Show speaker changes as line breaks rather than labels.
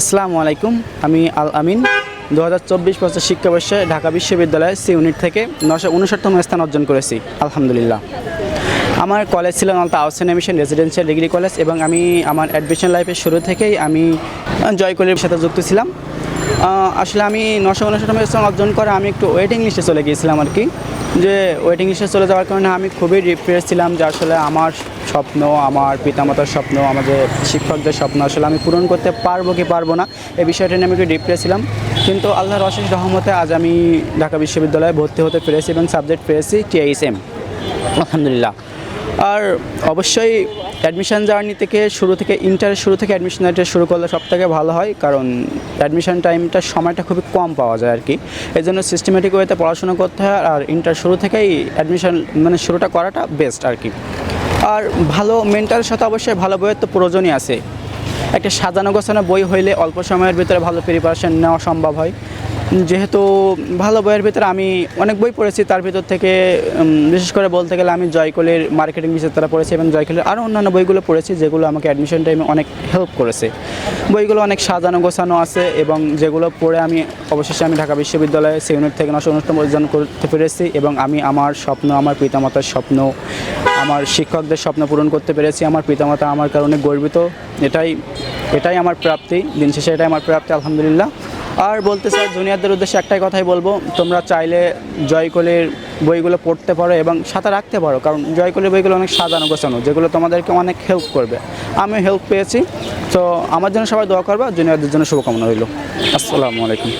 আসসালামু আলাইকুম, আমি আল আমিন। দু হাজার চব্বিশ বছর শিক্ষাবর্ষে ঢাকা বিশ্ববিদ্যালয়ে সি ইউনিট থেকে নশো উনষাটতম স্থান অর্জন করেছি, আলহামদুলিল্লাহ। আমার কলেজ ছিল Nalta Ahsania mission residential degree college এবং আমি আমার অ্যাডমিশন লাইফের শুরু থেকেই আমি জয়কলির সাথে যুক্ত ছিলাম। আসলে আমি নশো উনষাটতম স্থান অর্জন করে আমি একটু ওয়েটিং লিস্টে চলে গিয়েছিলাম আর কি। যে ওয়েটিং লিস্টে চলে যাওয়ার কারণে আমি খুবই ডিপ্রেস ছিলাম, যে আসলে আমার স্বপ্ন আমার পিতামাতার স্বপ্ন আমাদের শিক্ষকদের স্বপ্ন আসলে আমি পূরণ করতে পারব কি পারব না এই বিষয়টা নিয়ে আমি একটু ডিপ্রেস ছিলাম। কিন্তু আল্লাহর অশেষ রহমতে আজ আমি ঢাকা বিশ্ববিদ্যালয়ে ভর্তি হতে পেরেছি এবং সাবজেক্ট পেয়েছি টিআইএসএম আলহামদুলিল্লাহ। আর অবশ্যই অ্যাডমিশন জার্নি থেকে শুরু থেকে ইন্টারের শুরু থেকে অ্যাডমিশন জার্নিটা শুরু করলে সব থেকে ভালো হয় কারণ অ্যাডমিশন টাইমটা সময়টা খুবই কম পাওয়া যায় আর কি। এই জন্য সিস্টেমেটিক ওয়েতে পড়াশোনা করতে হয় আর ইন্টার শুরু থেকেই অ্যাডমিশন মানে শুরুটা করাটা বেস্ট আর কি। আর ভালো মেন্টালের সাথে অবশ্যই ভালো বইয়ের তো প্রয়োজনই আছে। একটা সাজানো গোছানো বই হইলে অল্প সময়ের ভিতরে ভালো প্রিপারেশান নেওয়া সম্ভব হয়। যেহেতু ভালো বইয়ের ভিতরে আমি অনেক বই পড়েছি, তার ভিতর থেকে বিশেষ করে বলতে গেলে আমি জয়কলের মার্কেটিং বিশেষতারা পড়েছি এবং জয়কলের আরও অন্যান্য বইগুলো পড়েছি যেগুলো আমাকে অ্যাডমিশন টাইমে অনেক হেল্প করেছে। বইগুলো অনেক সাজানো গোছানো আছে এবং যেগুলো পড়ে আমি অবশেষে আমি ঢাকা বিশ্ববিদ্যালয়ে সে থেকে নশো অনুষ্ঠান অর্জন করতে পেরেছি এবং আমি আমার স্বপ্ন, আমার পিতামাতার স্বপ্ন, আমার শিক্ষকদের স্বপ্ন পূরণ করতে পেরেছি। আমার পিতামাতা আমার কারণে গর্বিত। এটাই এটাই আমার প্রাপ্তি। দিন শেষে এটাই আমার প্রাপ্তি। আলহামদুলিল্লাহ। আর বলতে চাই জুনিয়রদের উদ্দেশ্যে একটাই কথাই বলব, তোমরা চাইলে জয়কলের বইগুলো পড়তে পারো এবং সাথে রাখতে পারো, কারণ জয়কলের বইগুলো অনেক সাজানো গোছানো, যেগুলো তোমাদেরকে অনেক হেল্প করবে। আমি হেল্প পেয়েছি, তো আমার জন্য সবাই দোয়া করবা, জুনিয়রদের জন্য শুভকামনা রইল। আসসালামু আলাইকুম।